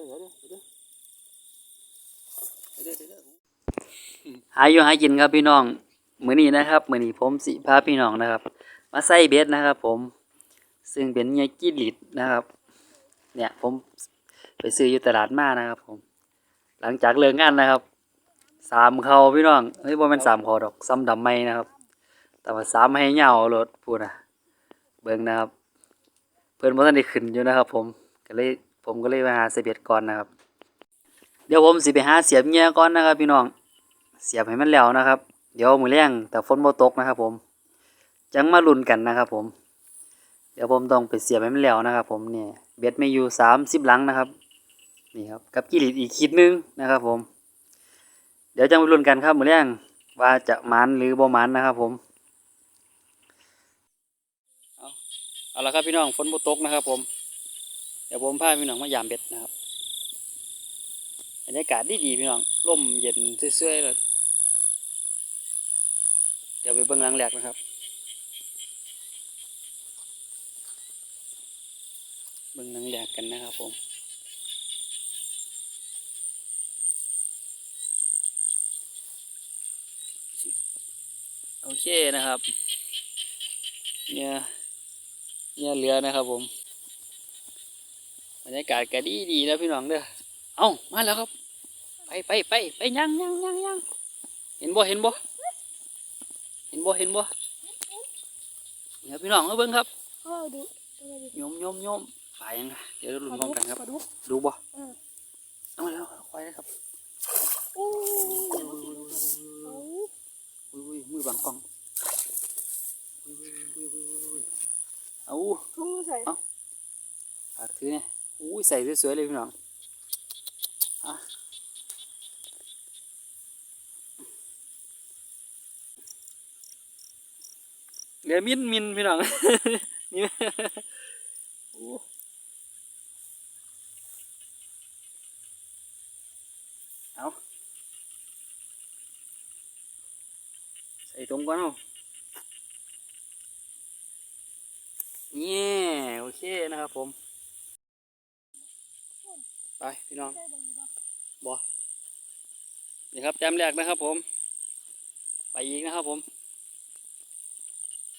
ยวเดี๋ยวเดี๋ยวเดี๋ยวเดี๋ยวเดี๋ยวเดี๋ยวเดี๋ยวหาอยู่หากินครับพี่น้องมื้อนี้นะครับมื้อนี้ผมสิพาพี่น้องนะครับ มาใส่เบ็ดนะครับ ผม ซึ่งเป็นยากิลิดนะครับ เนี่ยผมไปซื้ออยู่ตลาดมานะครับ ผม หลังจากเลิกงานนะครับสามเขาพี่น้องเฮ้ยบ่แม่นสามเขาดอกซ้ำดำไม่นะครับ แต่ว่าสามให้เหยาวรถพูดนะเบิ่งนะครับ เพิ่นบ่ทันได้ขึ้นอยู่นะครับ ผมก็เลย ผมก็เลยไปหาใส่เบ็ดก่อนนะครับ เดี๋ยวผมสิไปหาเสียบเหยื่อก่อนนะครับ พี่น้องเสียบให้มันแล้วนะครับ เดี๋ยวมือแรงแต่ฝนบ่ตกนะครับ ผมจังมาลุ้นกันนะครับ ผม เดี๋ยวผมต้องไปเสียบให้มันแล้วนะครับ ผมเนี่ยเบ็ดไม่อยู่สามสิบหลังนะครับนี่ครับกับกิริตอีกคิดนึงนะครับ ผม เดี๋ยวจังมาลุ้นกันครับมือแรงว่าจะมันหรือบ่มันนะครับ ผมเอาเอาละครับพี่น้องฝนบ่ตกนะครับ ผม ดี๋ยวผมพาพี่น้องมายามเบ็ดนะครับบรรยากาศดีดีพี่น้องร่มเย็นเสื่อยๆเลยเดี๋ยวไปเบิ่งหลังแหลกนะครับเบิ่งหลังแหลกกันนะครับผมโอเคนะครับ เนี่ยเนี่ยเรือนะครับผม รรยากาศก็ดีดีๆแล้วพี่น้องเด้อ เอ้ามาแล้วครับ ไปไปไปไปยังยังยังยังเห็นบ่เห็นบ่เห็นบ่เห็นบ่นี่ครับพี่น้องเอาเบิ่งครับพ่อดูตัวดิโยมโยมโยมฝ่ายยังไงเดี๋ยวเราลุ้นพร้อมกันครับปลาดุกดูบ่เออเอามาแล้วควายนะครับโอ้ยเอาอุ้ยอุ้ยมือบังกล้องอุ้ยอุ้ยอุ้ยอุ้ยอุ้ยเอาทุ่งใส่ปากถือเนี่ยอุ้ย ใส่สวยๆเลยพี่น้องเหลือมินมินพี่น้องนี่โอ้เอาใส่ตรงก่อนเอาเนี่ยโอเคนะครับผม ไปพี่น้องใส่ตรงนี้ป่ะบอนี่ครับแต้มแรกนะครับผม ไปอีกนะครับผม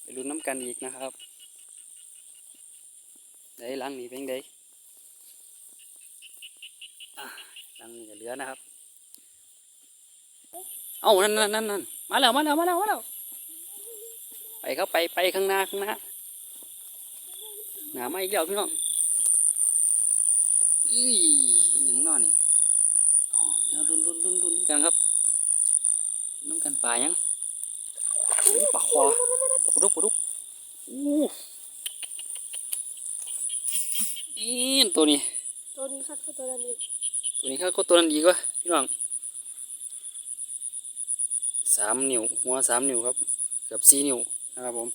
ไปลุ้นน้ำกันอีกนะครับได้หลังนี้เป็นไงอะหลังนี้ก็เหลือนะครับ เอานั่นนั่นนั่นนั่นมาแล้วมาแล้วมาแล้วมาแล้วไปครับไปไปข้างหน้าข้างหน้าหนามาอีกแล้วพี่น้อง อุ้ยอหยังนอนี่อ๋อเดี๋ยวรุนรุนรุนรุนน้ำกันครับรุนน้ำกันปลายังอุ๊ยปลาคอปลาดุกปลาดุกอู้อีนตัวนี้ ตัวนี้คัดเข้าตัวนั้นอีกตัวนี้ข้าก็ตัวนั้นดีกว่าพี่น้องสามนิ้วหัวสามนิ้วครับ เกือบสี่นิ้วนะครับผม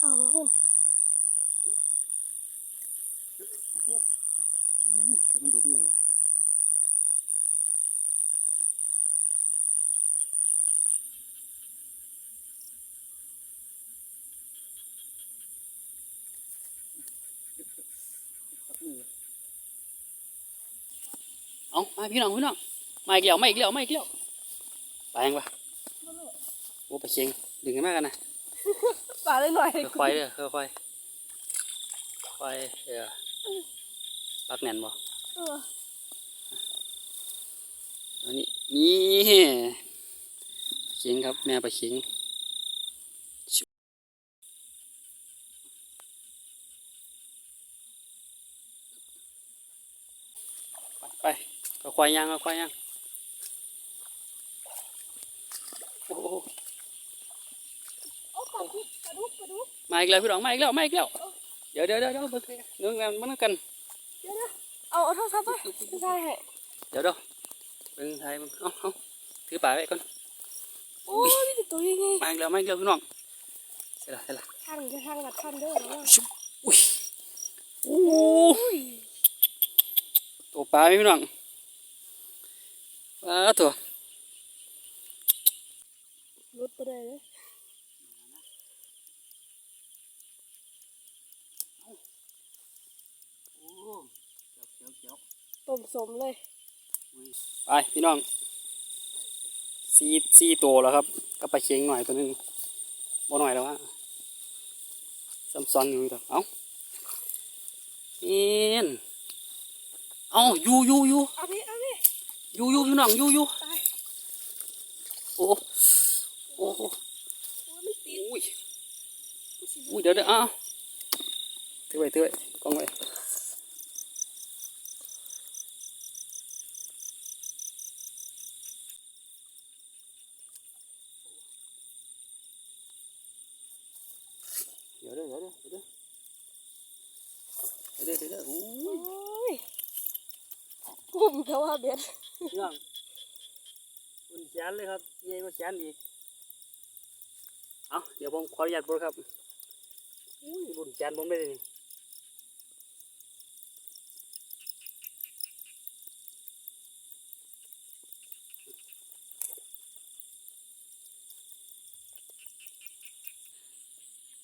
เอามาหุ่น เกือบมันดุดมือว่ะเอามาพี่น้องพี่น้องมาอีกแล้วมาอีกแล้วมาอีกแล้วไปยังปะโอ้ไปเชียงดึงกันมากกันนะปลาเล็กหน่อยค่อยๆเด้อค่อยๆค่อยเออ ปักแน่นบ่เอออันนี้นี่เชียงครับ แม่ไปเชียงชิวไปไปค่อยๆย่างค่อยๆย่างโอ้โหโอ้ปลาดุกปลาดุกปลาดุกมาอีกแล้วพี่น้องมาอีกแล้วมาอีกแล้ว เดี๋ยวเดี๋ยวเดี๋ยวเดี๋ยวเบิ่งเรื่องกันมันกันเดี๋ยวนะ เอาเอาโทรศัพท์ไปไม่ใช่ให้เดี๋ยวเดี๋ยวเบิ่งไทยมึงเอาเอาถือป่าไว้ก่อนโอ้ยมีแต่ตัวยังไงมาอีกแล้วมาอีกแล้วพี่น้องเสร็จละเสร็จละทางจะทางกัดทันเด้อนะชุบอุ้ยโอ้โอ้ยตัวปลาไหมพี่น้องปลาตัวรุดไปเลย ต้มสมเลย ไปพี่น้องซีซีโตวแล้วครับ ก็ไปลาเชียงหน่อยตัวหนึงบ่หน่อยแล้วว่าซ้ำซ้อนอยู่ดอกเอ้าเอ็นเอ้าอยู่อยู่อยู่เอาพี่เอาพี่อยู่อยู่พี่น้องอยู่อยู่ตายโอ้โอ้โหโอ้ยไม่ติดอุ้ยไม่สิอุ้ยเดี๋ยวเดี๋ยวเอ้าถือไว้ถือไว้กล้องไว้ แต่ว่าเบ็ดพี่น้องอุ่นแขนเลยครับใหญ่กว่าแขนอีก เอาเดี๋ยวผมขออนุญาตบดครับอุ้ยบุญแขนผมเลย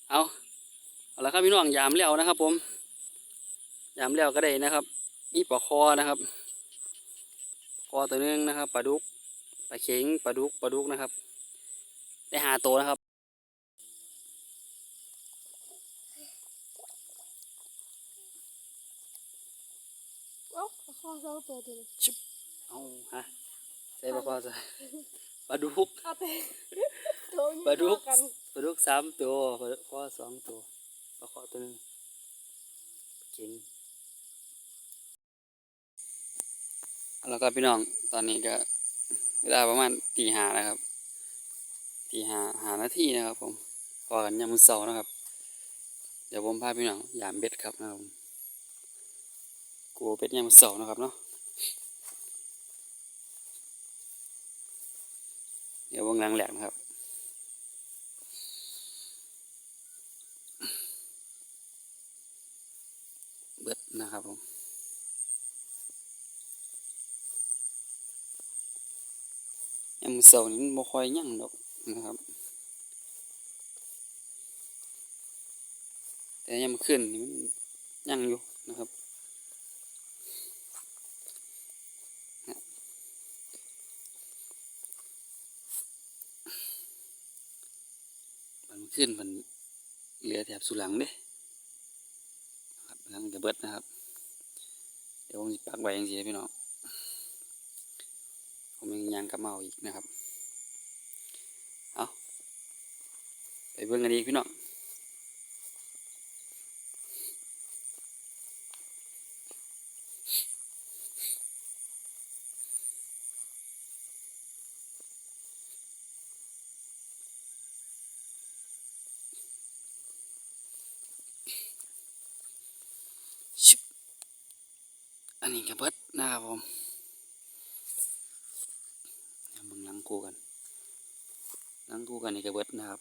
เอาเอาละครับพี่น้องยามแล้วนะครับ ผม ยามแล้วก็ได้นะครับมีปลาคอนะครับ อตัวหนึงนะครับปลาดุกปลาเข็งปลาดุกปลาดุกนะครับ ได้หาตัวนะครับเอ้าข้อเท้าตัวเดียวเอาฮะใส่ปลาคอใส่ปลาดุกเอาไปตัวนี้ปลาดุกกันปลาดุกสามตัวปลาคอสองตัวปลาคอตัวหนึงปลาเข็ง แล้วก็พี่น้องตอนนี้ก็เวลาประมาณตีหาแล้วครับตีหาหานาทีนะครับผมพอกันยามมื้อเสาร์นะครับ เดี๋ยวผมพาพี่น้องยามเบ็ดครับนะครับกลัวเป็ดยามมื้อเสาร์นะครับเนาะเดี๋ยววงหลังแหลกนะครับเบิดนะครับผม ยามเสาร์นี่มันบ่ค่อยยั่งดอกนะครับ แต่ยามมื้นนี่มันยั่งอยู่นะครับมันมื้นมันเหลือแถบสุหลังเด้ครับกำลังจะเบิดนะครับ เดี๋ยวผมจะปักไว้อย่างนี้พี่น้อง ผมยังยางกับมาเอาอีกนะครับ เอาไปเบิ่งกันอีกพี่น้องอันนี้ก็เบิดนะครับผม คู่กัน นั่งคู่กันในกระเบิดนะครับ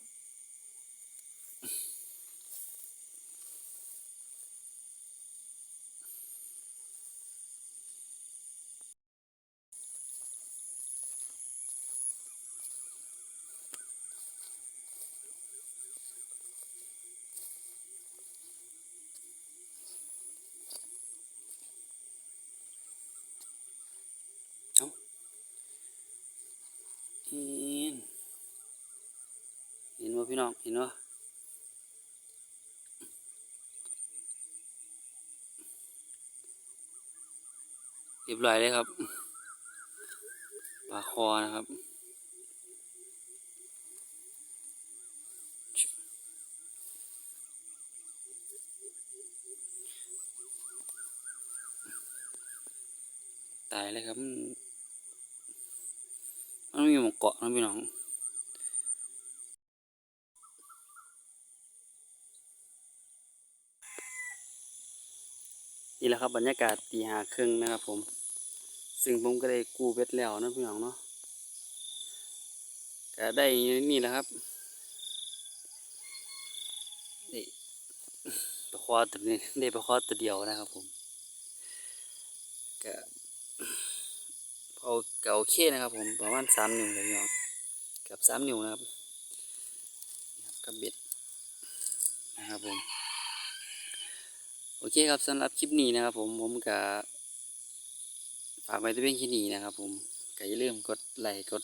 น้องเห็นว่าเรียบร้อยเลยครับปลาคอนะครับตายเลยครับมันมีหมองเกาะนะพี่น้อง นะครับ บรรยากาศตีหาครึ่งนะครับ ผม ซึ่งผมก็ได้กู้เบ็ดแล้วนะพี่น้องเนาะก็ได้นี่แหละครับได้ประคอตัวนี้ได้ประคอตัวเดียวนะครับ ผมก็เอาก็โอเคนะครับ ผมประมาณสามนิ้วเลยพี่น้องกับสามนิ้วนะครับกับเบ็ดนะครับผม เคครับสำหรับคลิปนี้นะครับ ผมผมก็ฝากไว้ที่เพียงแค่นี้นะครับ ผมก็อย่าลืมกดไลค์กด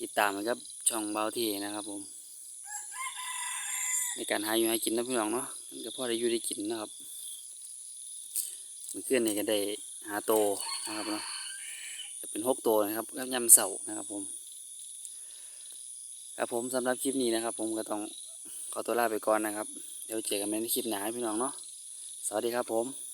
ติดตามนะครับช่องเบาเทนะครับ ผม ในการหาอยู่ให้กินนะพี่น้องเนาะก็พอได้อยู่ได้กินนะครับเมื่อคืนนี่ก็ได้หาโตนะครับเนาะจะเป็นหกโตนะครับก็ยำเสานะครับ ผม ครับผมสำหรับคลิปนี้นะครับ ผมก็ต้องขอตัวลาไปก่อนนะครับ เดี๋ยวเจอกันในคลิปหน้าพี่น้องเนาะ สวัสดีครับผม